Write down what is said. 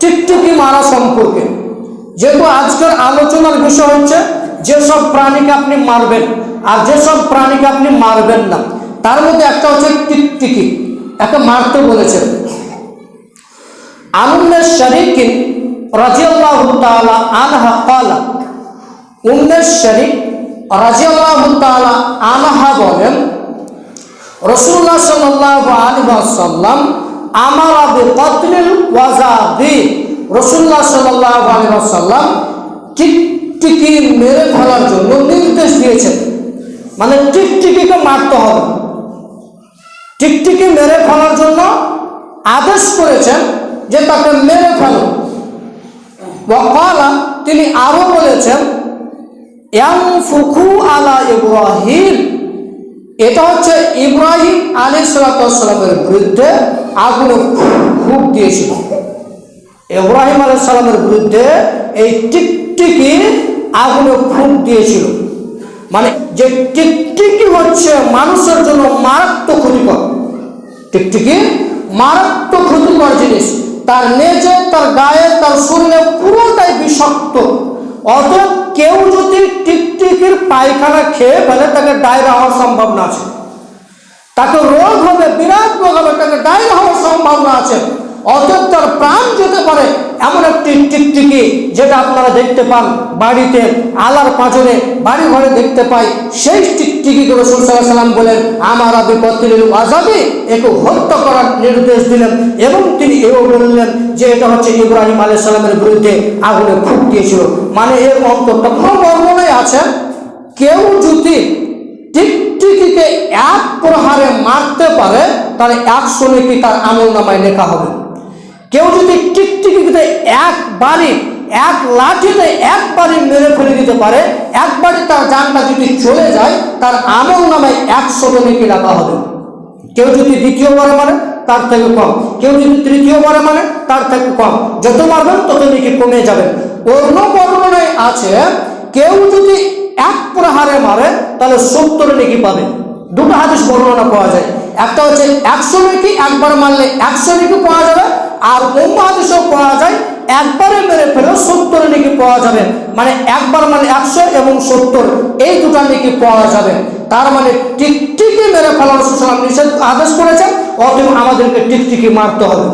টিকটিকি মারা সম্পর্কে। যেহেতু আজকের আলোচনার বিষয় হচ্ছে, যেসব প্রাণীকে আপনি মারবেন আর যেসব প্রাণীকে আপনি মারবেন না, তার মধ্যে একটা হচ্ছে টিকটিকি একটা মারতে বলেছেন। আনন্দের রাজিয়াল্লাহু আনহা শরিক রাজিয়াল্লাহু আনহা বলেন রসুল্লাহ সাল্লাল্লাহু আলাইহি ওয়াসাল্লাম ওয়াসাল্লাম টিকটিকি মেরে ফেলার জন্য নির্দেশ দিয়েছেন। মানে টিকটিকিকে মারতে হবে। টিকটিকি মেরে ফেলার জন্য আদেশ করেছেন যে তাকে মেরে ফেলো তিনি আরও বলেছেন ইয়াং ফুকু আলা ইব্রাহিম। এটা হচ্ছে ইব্রাহিম আলী সালামের বিরুদ্ধে আগুনে ফুক দিয়েছিল। ইব্রাহিম আলী সালামের বিরুদ্ধে এই টিকটিকি আগুনে ফুক দিয়েছিল। মানে যে টিকটিকি হচ্ছে মানুষের জন্য মারাত্মক ক্ষতিকর। টিকটিকি মারাত্মক ক্ষতিকর জিনিস। তার নেজে, তার গায়ে, তার শরীরে পুরোটাই বিষাক্ত। অত কেউ যদি পায়খানা খেয়ে ফেলে তাকে ডায়রা হওয়ার সম্ভাবনা আছে তাকে রোগ হবে বিরাট রোগ হবে তাকে ডায়রা হওয়ার সম্ভাবনা আছে অতএব তার প্রাণ যেতে পারে এমন একটি টিকটিকি যেটা আপনারা দেখতে পান বাড়িতে আলার পাঁচনে বাড়ি ঘরে দেখতে পাই সেই টিকটিকিকে রসুল সাল্লাহ সাল্লাম বলেন আমার আবি পত্রিল আজাবি একে হত্যা করার নির্দেশ দিলেন এবং তিনি এও বললেন যে এটা হচ্ছে ইব্রাহিম আলাই সাল্লামের বিরুদ্ধে আগুনে ফুক দিয়েছিল মানে এর অন্তরটা কোনো বর্ণনায় আছে কেউ যদি টিকটিকিকে এক প্রহারে মারতে পারে, তাহলে একশো নাকি তার আমল নামায় লেখা হবে? কেউ যদি টিকটিকিতে একবারই এক লাঠিতে একবারই মেরে ফেলে দিতে পারে একবারই তার জানটা যদি চলে যায়, তার আমল নামায় একশো নাকি লেখা হবে? কেউ যদি দ্বিতীয়বারে মানে তার থেকে কম। কেউ যদি তৃতীয়বারে মানে তার থেকে কম। যত মারবেন তত নাকি কমে যাবে অন্য বর্ণনায় আছে, কেউ যদি এক প্রহারে মারে, তাহলে সত্তর নাকি পাবে। দুটো হাদিস বর্ণনা পাওয়া যায়। একটা হচ্ছে একশো নাকি, একবার মারলে একশো নাকি পাওয়া যাবে, আর অন্য হাদিসও পাওয়া যায়, একবারে মেরে ফেলে সত্তর নাকি পাওয়া যাবে। মানে একবার মানে একশো এবং সত্তর, এই দুটা নাকি পাওয়া যাবে। তার মানে টিকটিকি মেরে ফেলার সুসালাম নিষেধ আদেশ করেছেন অতএব আমাদেরকে টিকটিকি মারতে হবে।